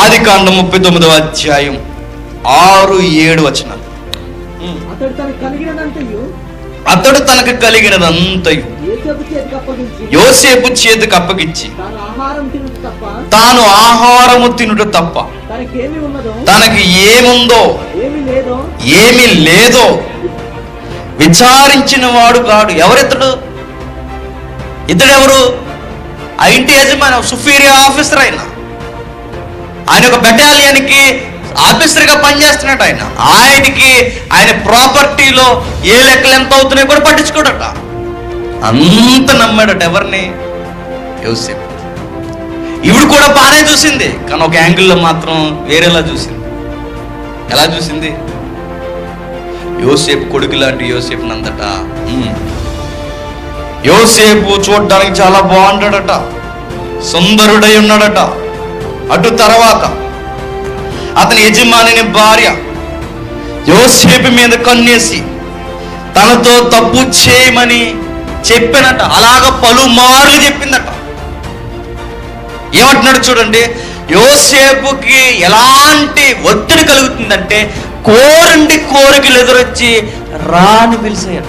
ఆది కాండం ముప్పై తొమ్మిదవ అధ్యాయం ఆరు ఏడు వచనాలు. అతడు తనకు కలిగినదంతయు? చేతికి అప్పగించి. యోసేపు చేతికి అప్పగిచ్చి తాను ఆహారము తినుట తప్ప. తనకి ఏముందో? ఏమి లేదో? విచారించిన వాడు కాడు. ఎవరితడు? ఇతడెవరు? ఆ ఇంటి యజమాని సుపీరియర్ ఆఫీసర్ ఆయన ఆయన ఒక బెటాలియన్కి ఆఫీసర్గా పనిచేస్తున్నాడు ఆయన. ఆయనకి ఆయన ప్రాపర్టీలో ఏ లెక్కలు ఎంత అవుతున్నాయో కూడా పట్టించుకోడట. అంత నమ్మాడట ఎవరిని? యోసేపు. ఇవిడు కూడా బాగానే చూసింది కానీ ఒక యాంగిల్లో మాత్రం వేరేలా చూసింది. ఎలా చూసింది? యోసేపు కొడుకు లాంటి యోసేపు నందట. యోసేపు చూడడానికి చాలా బాగుంటాడట. సుందరుడై ఉన్నాడట. అటు తర్వాత అతని యజమానిని భార్య యోసేపు మీద కన్నేసి తనతో తప్పు చేయమని చెప్పినట. అలాగ పలుమార్లు చెప్పిందట. ఏమంటున్నాడు చూడండి యోసేపుకి ఎలాంటి ఒత్తిడి కలుగుతుందంటే కోరండి కోరికలు ఎదురొచ్చి రాని పిలిచేయట.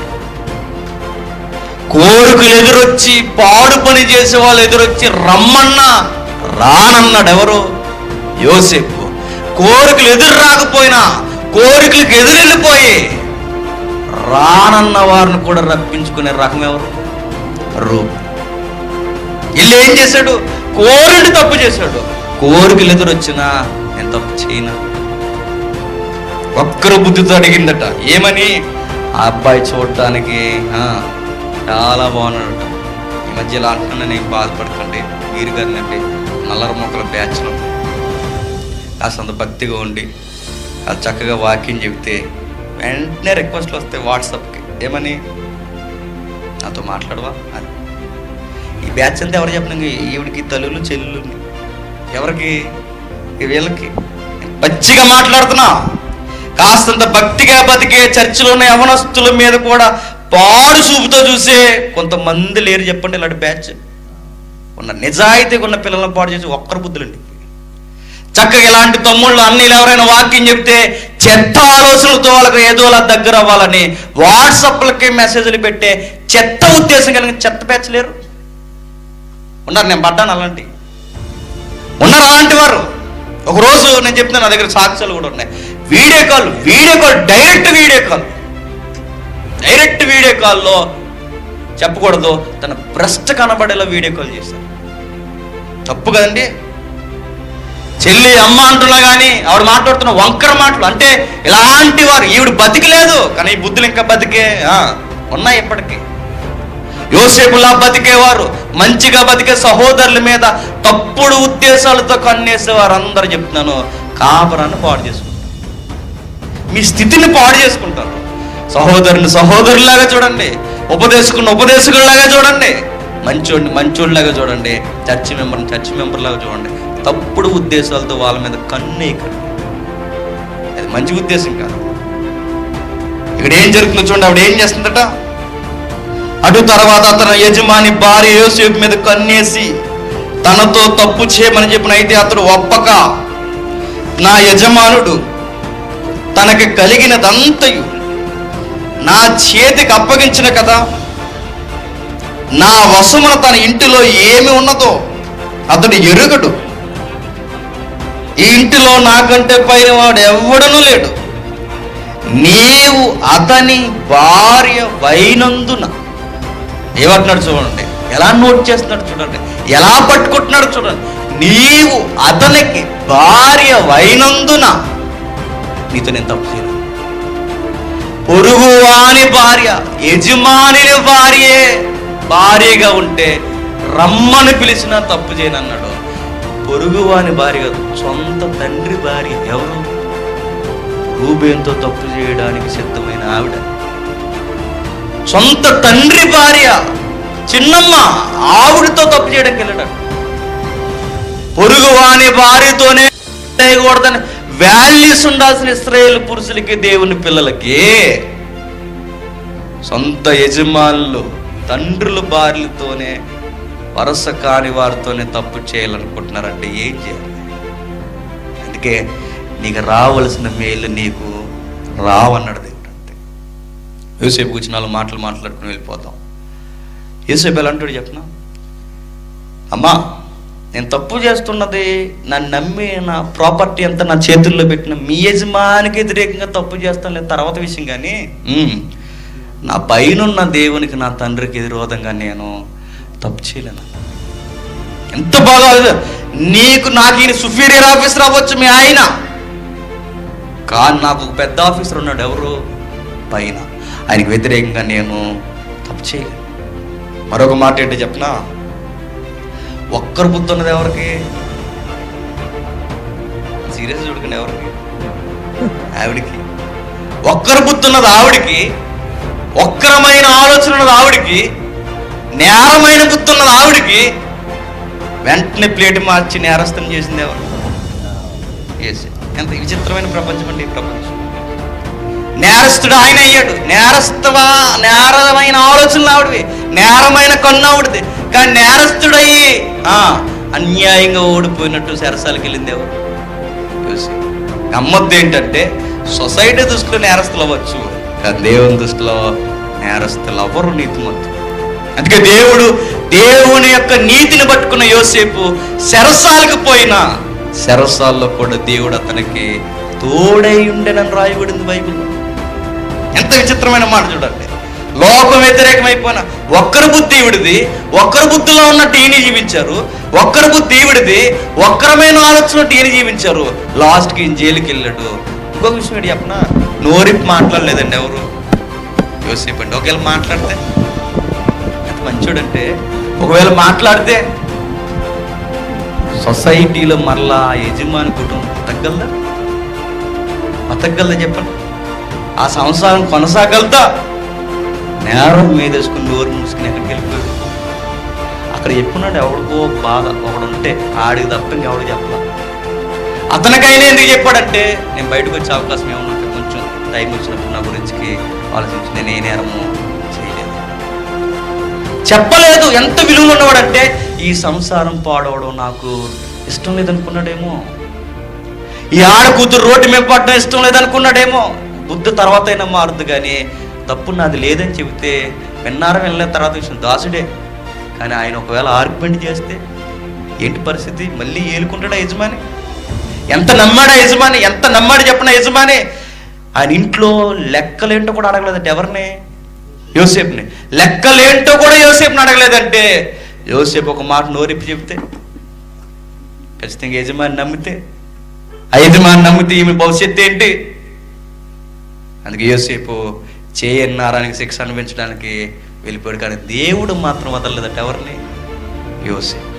కోరికలు ఎదురొచ్చి పాడు పని చేసే వాళ్ళు ఎదురొచ్చి రమ్మన్నా రానన్నాడు ఎవరు యోసేపు. కోరికలు ఎదురు రాకపోయినా కోరికలకు ఎదురెళ్ళిపోయి రానన్న వారిని కూడా రప్పించుకునే రకం ఎవరు? రూపు వీళ్ళు ఏం చేశాడు? కోరిని తప్పు చేశాడు. కోరికలు ఎదురొచ్చినా నేను తప్పు చేయను. ఒక్కరు బుద్ధితో అడిగిందట ఏమని? ఆ అబ్బాయి చూడటానికి చాలా బాగున్నాడట. ఈ మధ్య ఇలా అంటున్నా నేను బాధపడకండి. మీరు గారినండి అల్లరి మొక్కల బ్యాచ్లో. కాస్తంత భక్తిగా ఉండి అది చక్కగా వాకింగ్ చెప్తే వెంటనే రిక్వెస్ట్లు వస్తాయి వాట్సాప్కి. ఏమని? నాతో మాట్లాడవా? అని. ఈ బ్యాచ్ అంతా ఎవరు చెప్పిన ఈవిడికి తల్లులు చెల్లులు ఎవరికి? వీళ్ళకి. పచ్చిగా మాట్లాడుతున్నా. కాస్తంత భక్తిగా బతికే చర్చిలో ఉన్న యవనస్తుల మీద కూడా పాడు చూపుతో చూసే కొంతమంది లేరు చెప్పండి ఇలాంటి బ్యాచ్. ఉన్న నిజాయితీగా ఉన్న పిల్లలను పాటు చేసి ఒక్కరు బుద్ధులు చక్కగా ఇలాంటి తమ్ముళ్ళు అన్నీలు ఎవరైనా వాక్యం చెప్తే చెత్త ఆలోచనలతో వాళ్ళకి ఏదో అలా దగ్గర అవ్వాలని వాట్సాప్లకి మెసేజ్లు పెట్టే చెత్త ఉద్దేశం కలిగిన చెత్త పెంచలేరు లేరు. ఉన్నారు నేను పడ్డాను అలాంటి. ఉన్నారు అలాంటి వారు. ఒక రోజు నేను చెప్తే నా దగ్గర సాక్ష్యాలు కూడా ఉన్నాయి. Video call video call direct video call. Direct video కాల్లో చెప్పకూడదు. తన భ్రష్ట కనబడేలా వీడియో కాల్ చేశారు. తప్పు కదండి? చెల్లి అమ్మ అంటున్నా కానీ ఆవిడ మాట్లాడుతున్న వంకర మాటలు. అంటే ఇలాంటి వారు ఈవిడ బతికలేదు. కానీ ఈ బుద్ధులు ఇంకా బతికే ఆ, ఉన్నాయి ఇప్పటికీ. యోసేపులా బతికేవారు. మంచిగా బతికే సహోదరుల మీద తప్పుడు ఉద్దేశాలతో కన్నేసేవారు. అందరూ చెప్తున్నాను కాపరాన్ని పాడు చేసుకుంటారు. మీ స్థితిని పాడు చేసుకుంటారు. సహోదరుని సహోదరులాగా చూడండి. ఉపదేశకుని ఉపదేశకుల్లాగా చూడండి. మంచోడిని మంచోడిలాగా చూడండి. చర్చి మెంబర్ని చర్చి మెంబర్లాగా చూడండి. తప్పుడు ఉద్దేశాలతో వాళ్ళ మీద కన్నేయకండి అది మంచి ఉద్దేశం కాదు. ఇక్కడ ఏం జరుగుతుందో చూడండి. ఆవిడ ఏం చేస్తుందట? అటు తర్వాత తన యజమాని భార్య యోసేపు మీద కన్నేసి తనతో తప్పు చేయమని చెప్పిన అయితే అతడు ఒప్పక. నా యజమానుడు తనకి కలిగినదంతయు నా చేతికి అప్పగించిన కదా నా వశమున తన ఇంటిలో ఏమి ఉన్నదో అతడు ఎరుగడు. ఈ ఇంటిలో నాకంటే పైన వాడు ఎవడనూ లేడు. నీవు అతని భార్య వైనందున. ఏమంటున్నాడు చూడండి ఎలా నోట్ చేస్తున్నాడు చూడండి ఎలా పట్టుకుంటున్నాడు చూడండి. నీవు అతనికి భార్య వైనందున. నీతో నేను తప్పు చేయను. పొరుగువాని భార్య యజమానిని భార్యే. భార్యగా ఉంటే రమ్మని పిలిచినా తప్పు చేయను అన్నాడు పొరుగువాని భార్య సొంత తండ్రి భార్య ఎవరు? రూబేన్తో తప్పు చేయడానికి సిద్ధమైన ఆవిడ. సొంత తండ్రి భార్య చిన్నమ్మ ఆవిడతో తప్పు చేయడానికి వెళ్ళడం. పొరుగు వాని భార్యతోనే చేయకూడదని వాల్యూస్ ఉండాల్సిన ఇస్రాయేల్ పురుషులకి దేవుని పిల్లలకి సొంత యజమానులు తండ్రుల భార్యలతోనే వరస కాని వారితోనే తప్పు చేయాలనుకుంటున్నారంటే ఏం చేయాలి? అందుకే నీకు రావలసిన మేలు నీకు రావన్నాడు దేవుడు అంతే. యూసేపు కూర్చున్న వాళ్ళు మాటలు మాట్లాడుకుని వెళ్ళిపోతాం. యూసేపు ఎలా అంటాడు చెప్పనా? అమ్మా నేను తప్పు చేస్తున్నది నన్ను నమ్మి నా ప్రాపర్టీ అంతా నా చేతుల్లో పెట్టిన మీ యజమానికి వ్యతిరేకంగా తప్పు చేస్తాను లేదు తర్వాత విషయం కానీ నా పైన దేవునికి నా తండ్రికి విరోధంగా నేను తప్పు చేయలేను. ఎంత బాగా నీకు నాకు ఈయన సుపీరియర్ ఆఫీసర్ అవ్వచ్చు మీ ఆయన. కానీ నాకు ఒక పెద్ద ఆఫీసర్ ఉన్నాడు ఎవరు? పైన. ఆయనకి వ్యతిరేకంగా నేను తప్పు చేయలేను. మరొక మాట ఏంటో చెప్పనా? ఒక్కరు బుద్ధి ఉన్నది ఎవరికి? సీరియస్ చూడకండి ఎవరికి? ఆవిడికి. ఒక్కరు బుద్ధి ఉన్నది ఆవిడికి ఒక్కరమైన ఆలోచన ఉన్నది ఆవిడికి నేరమైన బుద్ధి ఉన్నది ఆవిడికి వెంటనే ప్లేట్ మార్చి నేరస్థం చేసింది ఎవరు? ఎంత విచిత్రమైన ప్రపంచం అండి ఈ ప్రపంచం. నేరస్తుడు ఆయన అయ్యాడు. నేరస్తవా నేరమైన ఆలోచనలు ఆవిడవి. నేరమైన కన్ను ఆవిడది. కానీ నేరస్తుడయ్యి ఆ, అన్యాయంగా ఓడిపోయినట్టు సరసాలకు వెళ్ళింది ఎవరు? గమ్మత్తు ఏంటంటే సొసైటీ దృష్టిలో నేరస్తులు అవ్వచ్చు కానీ దేవుని దృష్టిలో నేరస్తులు అవ్వరు నీతిమంతు అందుకే దేవుడు దేవుని యొక్క నీతిని పట్టుకున్న యోసేపు శరసాలకు పోయినా శరసాల్లో కూడా దేవుడు అతనికి తోడై ఉండేనని రాయబడింది బైబిల్ ఎంత విచిత్రమైన మాట చూడండి. లోక వ్యతిరేకమైపోయిన ఒక్కరి బుద్ధి ఈవిడిది ఒక్కరు బుద్ధిలో ఉన్నట్టు ఈయన జీవించారు ఒక్కరి బుద్ధి ఈవిడిది ఒక్కరమైన ఆలోచన ఈయన జీవించారు. లాస్ట్కి ఈయన జైలుకి వెళ్ళాడు. ఇంకొక విషయం ఏంటి చెప్పనా? నోరిప్పి మాట్లాడలేదండి ఎవరు. యోసేపు అండి ఒకవేళ మాట్లాడితే. ఎంత మంచోడంటే ఒకవేళ మాట్లాడితే సొసైటీలో మరలా యజమాని కుటుంబం బతకగలదా? బతకగలదా చెప్పండి. ఆ సంసారం కొనసాగలుగుతా. నేరం మీదేసుకుని నోరు మూసుకుని ఎక్కడికి వెళ్ళిపోయాడు? అక్కడ చెప్పున్నాడు ఎవడికో బాధ? ఒకడు ఉంటే ఆడికి తప్ప ఇంకెవడికి చెప్పాల? అతనికైనా ఎందుకు చెప్పాడంటే నేను బయటకు వచ్చే అవకాశం ఏమన్నా కొంచెం టైం వచ్చినప్పుడు నా గురించి ఆలోచించి నేను ఏ నేరము చేయలేదు. చెప్పలేదు. ఎంత విలువ ఉన్నవాడంటే ఈ సంసారం పాడవడం నాకు ఇష్టం లేదనుకున్నాడేమో. ఈ ఆడ కూతురు రోడ్డు మీద పడడం ఇష్టం లేదనుకున్నాడేమో. బుద్ధి తర్వాత అయినా మారుద్దు కానీ తప్పు నాది లేదని చెబితే విన్నారం వెళ్ళిన తర్వాత విషయం దాసుడే. కానీ ఆయన ఒకవేళ ఆర్గ్యుమెంట్ చేస్తే ఏంటి పరిస్థితి? మళ్ళీ ఏలుకుంటాడా యజమాని? ఎంత నమ్మాడా యజమాని? ఎంత నమ్మాడు చెప్పిన యజమాని? ఆయన ఇంట్లో లెక్కలేంటో కూడా అడగలేదంటే ఎవరిని? యోసేపుని. లెక్కలేంటో కూడా యోసేపుని అడగలేదంటే యోసేపు ఒక మాట నోరిప్పి చెప్తే ఖచ్చితంగా యజమాని నమ్మితే ఆ యజమాని నమ్మితే ఈమె భవిష్యత్తు ఏంటి? అందుకే యోసేపు చేయన్నారానికి శిక్ష అనిపించడానికి వెళ్ళిపోయాడు కానీ దేవుడు మాత్రం వదలలేదట ఎవరిని? యోసేపు.